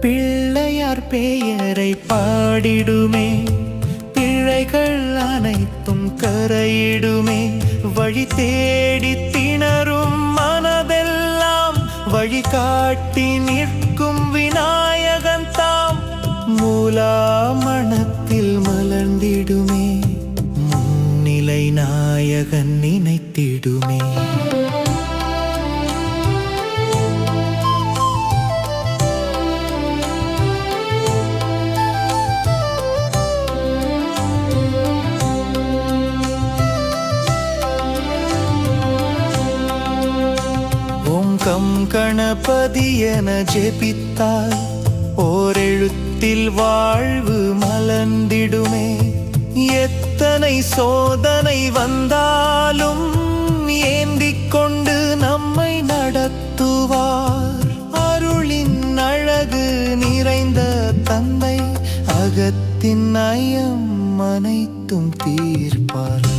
பிள்ளையார் பெயரை பாடிடுமே. பிழைகள் அனைத்தும் கரையிடுமே. வழி தேடி திணறும் மனதெல்லாம் வழிகாட்டி நிற்கும் விநாயகன் தாம். மூலா மனத்தில் மலர்ந்திடுமே. முன்னிலை நாயகன் நினைத்திடுமே. கம் கணபதி என ஜெபித்தால் ஓரெழுத்தில் வாழ்வு மலர்ந்திடுமே. எத்தனை சோதனை வந்தாலும் ஏந்திக் கொண்டு நம்மை நடத்துவார். அருளின் அழகு நிறைந்த தந்தை அகத்தின் நயம் அனைத்தும் தீர்ப்பார்.